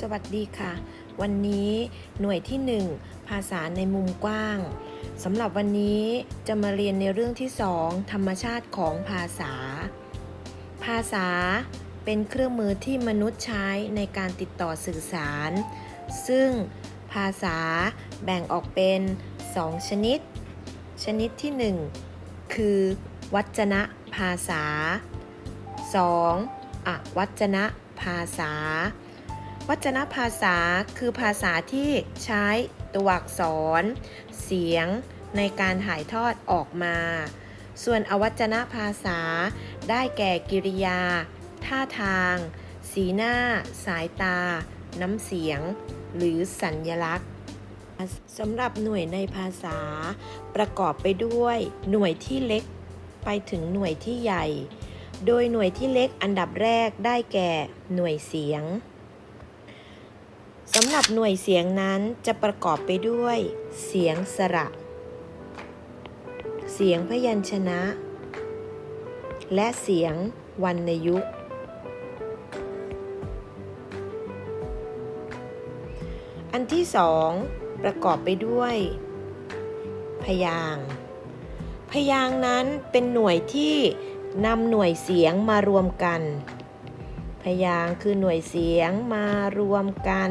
สวัสดีค่ะ วันนี้หน่วยที่ 1 ภาษาในมุมกว้างสำหรับวันนี้จะมาเรียนในเรื่องที่ 2 ธรรมชาติของภาษา ภาษาเป็นเครื่องมือที่มนุษย์ใช้ในการติดต่อสื่อสาร ซึ่งภาษาแบ่งออกเป็น 2 ชนิด ชนิดที่ 1 คือวัจนะภาษา 2. อวัจนะภาษา วัจนภาษาคือภาษาที่ใช้ตัวอักษร เสียงในการถ่ายทอดออกมา ส่วนอวัจนภาษา ได้แก่กิริยา ท่าทาง สีหน้า สายตา น้ำเสียง หรือสัญญลักษณ์สำหรับหน่วยในภาษา ประกอบไปด้วย หน่วยที่เล็กไปถึงหน่วยที่ใหญ่ โดยหน่วยที่เล็กอันดับแรกได้แก่หน่วยเสียง สำหรับหน่วยเสียงนั้นจะประกอบไปด้วย เสียงสระ เสียงพยัญชนะ และเสียงวรรณยุกต์อันที่สองประกอบไปด้วย พยาง พยางนั้นเป็นหน่วยที่นำหน่วยเสียงมารวมกัน พยางคือหน่วยเสียงมารวมกัน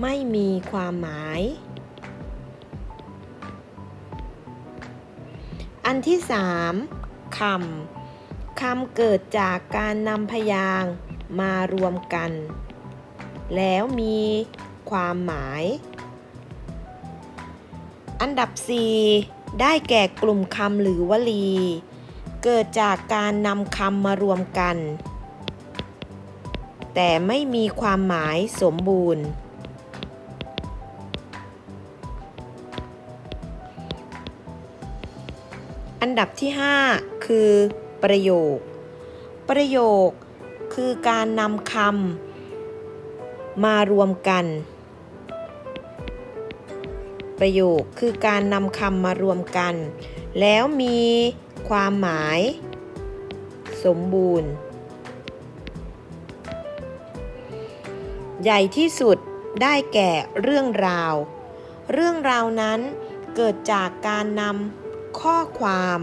ไม่มีความหมาย อันที่สามคำคำเกิดจากการนำพยางมารวมกัน แล้วมีความหมาย อันดับ 4 ได้แก่กลุ่มคำหรือวลี เกิดจากการนำคำมารวมกัน แต่ไม่มีความหมายสมบูรณ์ อันดับที่ 5 คือ ประโยค ประโยคคือการนำคำมารวมกัน ประโยคคือการนำคำมารวมกัน แล้วมี ความหมาย สมบูรณ์ ใหญ่ที่สุดได้แก่เรื่องราว เรื่องราวนั้นเกิดจากการนำข้อความ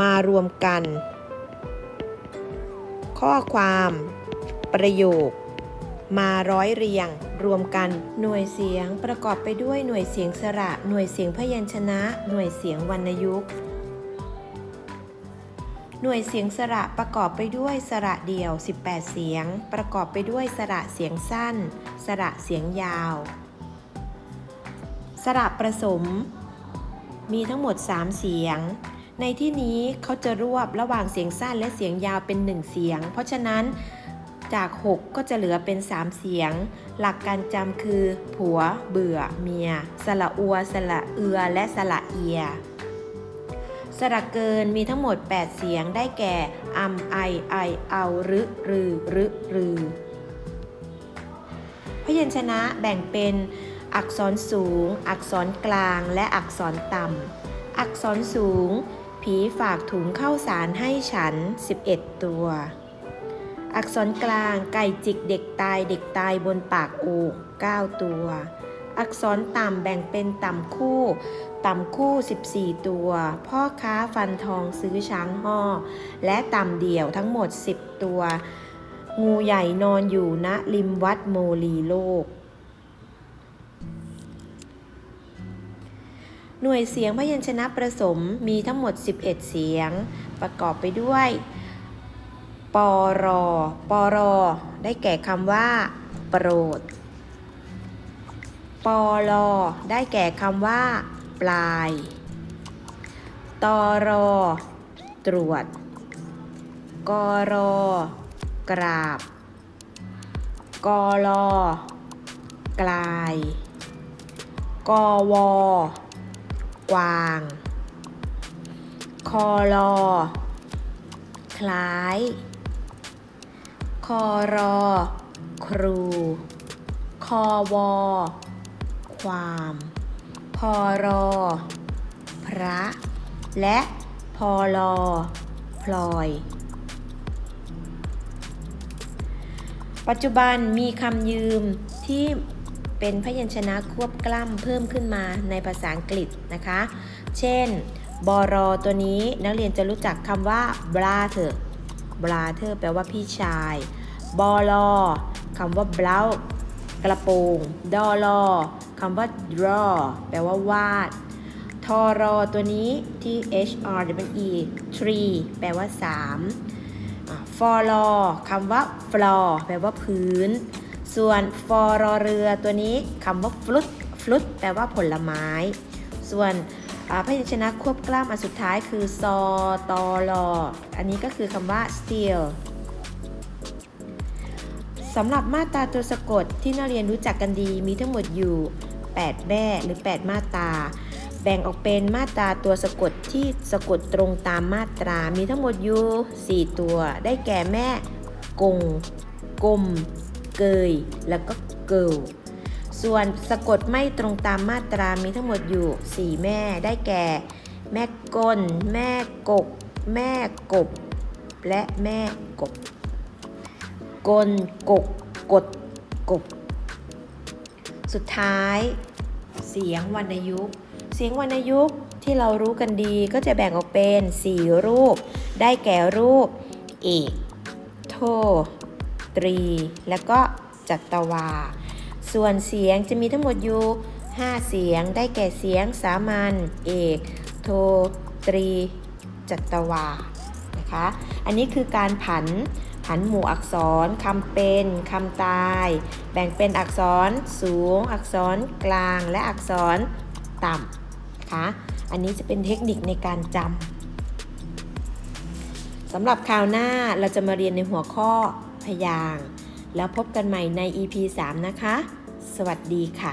มารวมกัน ข้อความ ประโยค มาร้อยเรียง รวมกันหน่วยเสียงประกอบไปด้วยหน่วยเสียงสระ หน่วยเสียงพยัญชนะ หน่วยเสียงวรรณยุกต์ หน่วยเสียงสระประกอบไปด้วยสระเดี่ยว 18 เสียง ประกอบไปด้วยสระเสียงสั้น สระเสียงยาว สระผสม มีทั้งหมด 3 เสียง ในที่นี้เขาจะรวบระหว่างเสียงสั้นและเสียงยาวเป็น 1 เสียง เพราะฉะนั้นจาก 6 ก็จะเหลือเป็น 3 เสียง หลักการจำคือ ผัว เบื่อ เมียสระอัวสระเอือ และสระเอีย สระเกินมีทั้งหมด 8 เสียงได้แก่อำไอไอเอารึรือ รึรือ พยัญชนะแบ่งเป็น อักษรสูง อักษรกลางและอักษรต่ำ อักษรสูง ผีฝากถุงเข้าสารให้ฉัน 11 ตัว อักษรกลางไก่จิกเด็กตายเด็กตายบนปากโอ่ง9ตัว อักษรต่ำแบ่งเป็นต่ำคู่ ต่ำคู่ 14 ตัว พ่อค้าฟันทองซื้อช้างห่อ และต่ำเดี่ยวทั้งหมด 10 ตัว งูใหญ่นอนอยู่ณริมวัดโมลีโลก หน่วยเสียงพยัญชนะประสมมีทั้งหมด 11 เสียง ประกอบไปด้วยปอรอปอรอได้แก่คำว่า โปรด ปอลอได้แก่คำว่า ปลาย ตอรอ ตรวจ กอรอ กราบ กอลอ กลาย กอวอกวาง คอลอ คล้าย คอรอ ครู คอวอ ความ พอรอ พระ และพอลอพลอย ปัจจุบันมีคำยืมที่เป็นพยัญชนะควบกล้ำเพิ่มขึ้นมาในภาษาอังกฤษนะคะ เช่น บอรอตัวนี้นักเรียนจะรู้จักคำว่า brother brother แปลว่าพี่ชายบลอคำว่า blouse กระโปรงดอลอคำว่า draw แปลว่าวาดทอรอตัวนี้ที่ H R W E tree แปลว่า3ฟอลอคำว่า floor แปลว่าพื้น ส่วนฟอรอเรือตัวนี้คำว่า fruit fruit แปลว่าผลไม้ ส่วนพยัญชนะควบกล้ำอันสุดท้ายคือซอตอลออันนี้ก็คือคำว่า steel สำหรับมาตราตัวสะกดที่นักเรียนรู้จักกันดีมีทั้งหมดอยู่ 8แม่หรือ 8 มาตรา แบ่งออกเป็นมาตราตัวสะกดที่สะกดตรงตามมาตรา มีทั้งหมดอยู่ 4 ตัว ได้แก่แม่ กง กลม เกย แล้วก็เกิลส่วนสะกดไม่ตรงตามมาตรา มีทั้งหมดอยู่ 4 แม่ ได้แก่ แม่กลนแม่กก แม่กบ และแม่กบ กล กก กด กบ สุดท้าย เสียงวรรณยุกต์ เสียงวรรณยุกต์ที่เรารู้กันดีก็จะแบ่งออกเป็น 4 รูป ได้แก่รูป เอก โท ตรี และก็จัตวา ส่วนเสียงจะมีทั้งหมดอยู่ 5 เสียง ได้แก่เสียงสามัญ เอก โท ตรี จัตวา นะคะ อันนี้คือการผัน ผันหมู่อักษรคำเป็นคำตาย แบ่งเป็นอักษรสูง อักษรกลางและอักษรต่ำนะคะอันนี้จะเป็นเทคนิคในการจำสำหรับคราวหน้าเราจะมาเรียนในหัวข้อพยาง แล้วพบกันใหม่ใน EP 3 นะคะ สวัสดีค่ะ